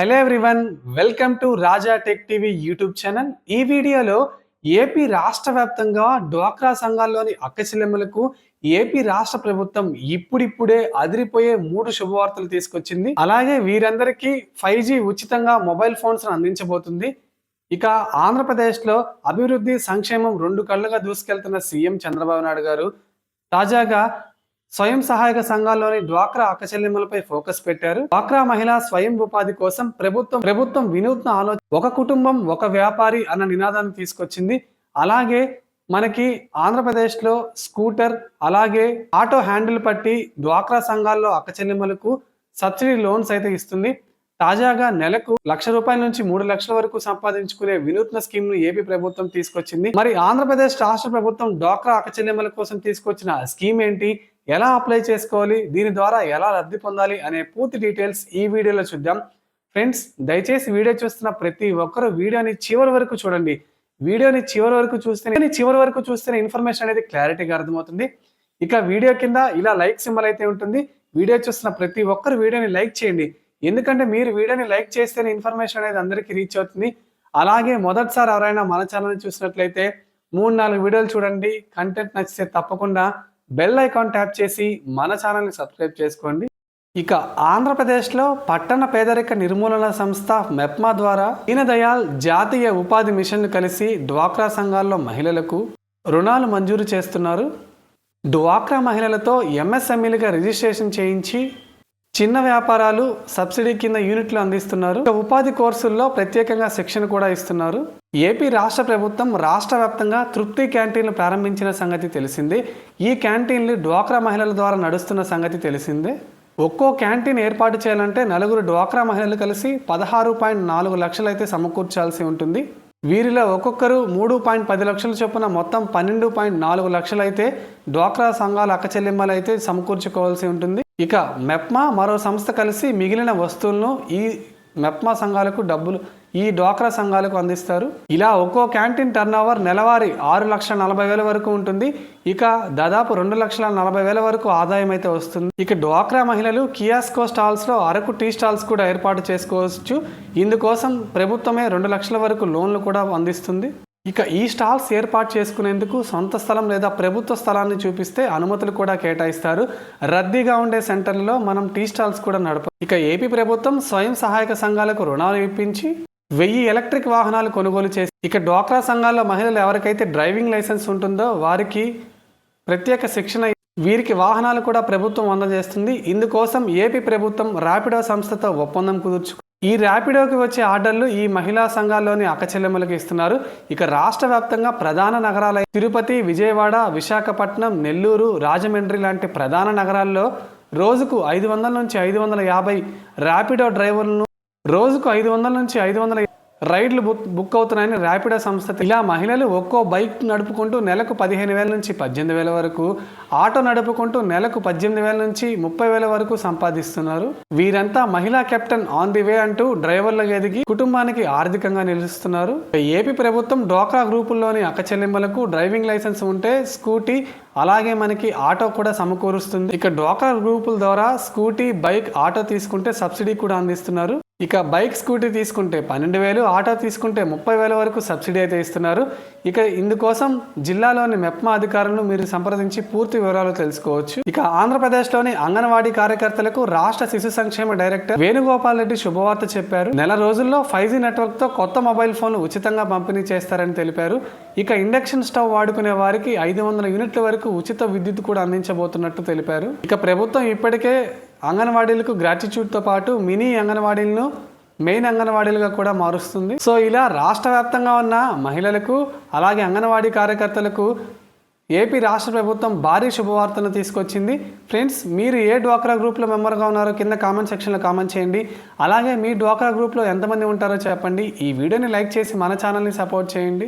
Hello everyone welcome to Raja tech TV YouTube channel ఈ వీడియోలో AP రాష్ట్ర వ్యాప్తంగా డ్వాక్రా సంఘాల్లోని అక్కచెల్లెమ్మలకు ఏపీ రాష్ట్ర ప్రభుత్వం ఇప్పుడిప్పుడే అదిరిపోయే మూడు శుభవార్తలు తీసుకొచ్చింది. అలాగే వీరందరికీ ఫైవ్ జీ ఉచితంగా మొబైల్ ఫోన్స్ అందించబోతుంది. ఇక ఆంధ్రప్రదేశ్లో అభివృద్ధి సంక్షేమం రెండు కళ్ళుగా దూసుకెళ్తున్న సీఎం చంద్రబాబు నాయుడు గారు తాజాగా స్వయం సహాయక సంఘాల్లోని డ్వాక్రా అక్కచెల్లెమ్మలపై ఫోకస్ పెట్టారు. డ్వాక్రా మహిళా స్వయం ఉపాధి కోసం ప్రభుత్వం ప్రభుత్వం వినూత్న ఆలోచన ఒక కుటుంబం ఒక వ్యాపారి అన్న నినాదాన్ని తీసుకొచ్చింది. అలాగే మనకి ఆంధ్రప్రదేశ్లో స్కూటర్ అలాగే ఆటో హ్యాండిల్ పట్టి డ్వాక్రా సంఘాల్లో అక్కచెల్లెమ్మలకు సబ్సిడీ లోన్స్ అయితే ఇస్తుంది. తాజాగా నెలకు లక్ష రూపాయల నుంచి మూడు లక్షల వరకు సంపాదించుకునే వినూత్న స్కీమ్ను ఏపీ ప్రభుత్వం తీసుకొచ్చింది. మరి ఆంధ్రప్రదేశ్ రాష్ట్ర ప్రభుత్వం డ్వాక్రా అక్కచెల్లెమ్మల కోసం తీసుకొచ్చిన స్కీమ్ ఏంటి? ఎలా అప్లై చేసుకోవాలి? దీని ద్వారా ఎలా లబ్ధి పొందాలి? అనే పూర్తి డీటెయిల్స్ ఈ వీడియోలో చూద్దాం. ఫ్రెండ్స్ దయచేసి వీడియో చూస్తున్న ప్రతి ఒక్కరు వీడియోని చివరి వరకు చూడండి. వీడియోని చివరి వరకు చూస్తే చివరి వరకు చూస్తేనే ఇన్ఫర్మేషన్ అనేది క్లారిటీగా అర్థమవుతుంది. ఇక వీడియో కింద ఇలా లైక్ సింబల్ అయితే ఉంటుంది. వీడియో చూస్తున్న ప్రతి ఒక్కరు వీడియోని లైక్ చేయండి. ఎందుకంటే మీరు వీడియోని లైక్ చేస్తేనే ఇన్ఫర్మేషన్ అనేది అందరికీ రీచ్ అవుతుంది. అలాగే మొదటిసారి ఎవరైనా మన ఛానల్ చూసినట్లయితే మూడు నాలుగు వీడియోలు చూడండి. కంటెంట్ నచ్చితే తప్పకుండా బెల్ ఐకాన్ ట్యాప్ చేసి మన ఛానల్ని సబ్స్క్రైబ్ చేసుకోండి. ఇక ఆంధ్రప్రదేశ్లో పట్టణ పేదరిక నిర్మూలన సంస్థ మెప్మా ద్వారా దీనదయాల్ జాతీయ ఉపాధి మిషన్ కలిసి డ్వాక్రా సంఘాల్లో మహిళలకు రుణాలు మంజూరు చేస్తున్నారు. డ్వాక్రా మహిళలతో ఎంఎస్ఎంఈలుగా రిజిస్ట్రేషన్ చేయించి చిన్న వ్యాపారాలు సబ్సిడీ కింద యూనిట్లు అందిస్తున్నారు. ఉపాధి కోర్సుల్లో ప్రత్యేకంగా శిక్షణ కూడా ఇస్తున్నారు. ఏపీ రాష్ట్ర ప్రభుత్వం రాష్ట్ర వ్యాప్తంగా తృప్తి క్యాంటీన్లు ప్రారంభించిన సంగతి తెలిసిందే. ఈ క్యాంటీన్లు డ్వాక్రా మహిళల ద్వారా నడుస్తున్న సంగతి తెలిసిందే. ఒక్కో క్యాంటీన్ ఏర్పాటు చేయాలంటే నలుగురు డ్వాక్రా మహిళలు కలిసి పదహారు పాయింట్ నాలుగు లక్షలు అయితే సమకూర్చాల్సి ఉంటుంది. వీరిలో ఒక్కొక్కరు మూడు పాయింట్ పది లక్షల చొప్పున మొత్తం పన్నెండు పాయింట్ నాలుగు లక్షలు అయితే డ్వాక్రా సంఘాల అక్కచెల్లెమ్మలు అయితే సమకూర్చుకోవాల్సి ఉంటుంది. ఇక మెప్మా మరో సంస్థ కలిసి మిగిలిన వస్తువులను ఈ మెప్మా సంఘాలకు డబ్బులు ఈ డ్వాక్రా సంఘాలకు అందిస్తారు. ఇలా ఒక్కో క్యాంటీన్ టర్న్ ఓవర్ నెలవారీ ఆరు లక్షల నలభై వేల వరకు ఉంటుంది. ఇక దాదాపు రెండు లక్షల నలభై వేల వరకు ఆదాయం అయితే వస్తుంది. ఇక డ్వాక్రా మహిళలు కియాస్కో స్టాల్స్లో అరకు టీ స్టాల్స్ కూడా ఏర్పాటు చేసుకోవచ్చు. ఇందుకోసం ప్రభుత్వమే రెండు లక్షల వరకు లోన్లు కూడా అందిస్తుంది. ఇక ఈ స్టాల్స్ ఏర్పాటు చేసుకునేందుకు సొంత స్థలం లేదా ప్రభుత్వ స్థలాన్ని చూపిస్తే అనుమతులు కూడా కేటాయిస్తారు. రద్దీగా ఉండే సెంటర్లలో మనం టీ స్టాల్స్ కూడా నడప ఇక ఏపీ ప్రభుత్వం స్వయం సహాయక సంఘాలకు రుణాలు ఇప్పించి వెయ్యి ఎలక్ట్రిక్ వాహనాలు కొనుగోలు చేసి ఇక డ్వాక్రా సంఘాల్లో మహిళలు ఎవరికైతే డ్రైవింగ్ లైసెన్స్ ఉంటుందో వారికి ప్రత్యేక శిక్షణ వీరికి వాహనాలు కూడా ప్రభుత్వం అందజేస్తుంది. ఇందుకోసం ఏపీ ప్రభుత్వం ర్యాపిడో సంస్థతో ఒప్పందం కుదుర్చు ఈ ర్యాపిడోకి వచ్చే ఆర్డర్లు ఈ మహిళా సంఘాల్లోని అక్కచెల్లెమ్మలకు ఇస్తున్నారు. ఇక రాష్ట్ర వ్యాప్తంగా ప్రధాన నగరాల తిరుపతి విజయవాడ విశాఖపట్నం నెల్లూరు రాజమండ్రి లాంటి ప్రధాన నగరాల్లో రోజుకు ఐదు వందల నుంచి ఐదు వందల యాభై ర్యాపిడో డ్రైవర్లను రోజుకు ఐదు వందల నుంచి ఐదు వందల రైడ్లు బుక్ బుక్ అవుతున్నాయని ర్యాపిడో సంస్థ ఇలా మహిళలు ఒక్కో బైక్ నడుపుకుంటూ నెలకు పదిహేను వేల నుంచి పద్దెనిమిది వేల వరకు ఆటో నడుపుకుంటూ నెలకు పద్దెనిమిది వేల నుంచి ముప్పై వేల వరకు సంపాదిస్తున్నారు. వీరంతా మహిళా కెప్టెన్ ఆన్ ది వే అంటూ డ్రైవర్లకు ఎదిగి కుటుంబానికి ఆర్థికంగా నిలుస్తున్నారు. ఏపీ ప్రభుత్వం డ్వాక్రా గ్రూపుల్లోని అక్కచెల్లెమ్మలకు డ్రైవింగ్ లైసెన్స్ ఉంటే స్కూటీ అలాగే మనకి ఆటో కూడా సమకూరుస్తుంది. ఇక డ్వాక్రా గ్రూపుల ద్వారా స్కూటీ బైక్ ఆటో తీసుకుంటే సబ్సిడీ కూడా అందిస్తున్నారు. ఇక బైక్ స్కూటీ తీసుకుంటే పన్నెండు వేలు ఆటో తీసుకుంటే ముప్పై వేల వరకు సబ్సిడీ అయితే ఇస్తున్నారు. ఇక ఇందుకోసం జిల్లాలోని మెప్మా అధికారులను మీరు సంప్రదించి పూర్తి వివరాలు తెలుసుకోవచ్చు. ఇక ఆంధ్రప్రదేశ్లోని అంగన్వాడీ కార్యకర్తలకు రాష్ట్ర శిశు సంక్షేమ డైరెక్టర్ వేణుగోపాల్ రెడ్డి శుభవార్త చెప్పారు. నెల రోజుల్లో ఫైవ్ జీ నెట్వర్క్తో కొత్త మొబైల్ ఫోన్లు ఉచితంగా పంపిణీ చేస్తారని తెలిపారు. ఇక ఇండక్షన్ స్టవ్ వాడుకునే వారికి ఐదు వందల యూనిట్ల వరకు ఉచిత విద్యుత్ కూడా అందించబోతున్నట్టు తెలిపారు. ఇక ప్రభుత్వం ఇప్పటికే అంగన్వాడీలకు గ్రాటిట్యూడ్తో పాటు మినీ అంగన్వాడీలను మెయిన్ అంగన్వాడీలుగా కూడా మారుస్తుంది. సో ఇలా రాష్ట్ర వ్యాప్తంగా ఉన్న మహిళలకు అలాగే అంగన్వాడీ కార్యకర్తలకు ఏపీ రాష్ట్ర ప్రభుత్వం భారీ శుభవార్తను తీసుకొచ్చింది. ఫ్రెండ్స్ మీరు ఏ డ్వాక్రా గ్రూప్లో మెంబర్గా ఉన్నారో కింద కామెంట్ సెక్షన్లో కామెంట్ చేయండి. అలాగే మీ డ్వాక్రా గ్రూప్లో ఎంతమంది ఉంటారో చెప్పండి. ఈ వీడియోని లైక్ చేసి మన ఛానల్ని సపోర్ట్ చేయండి.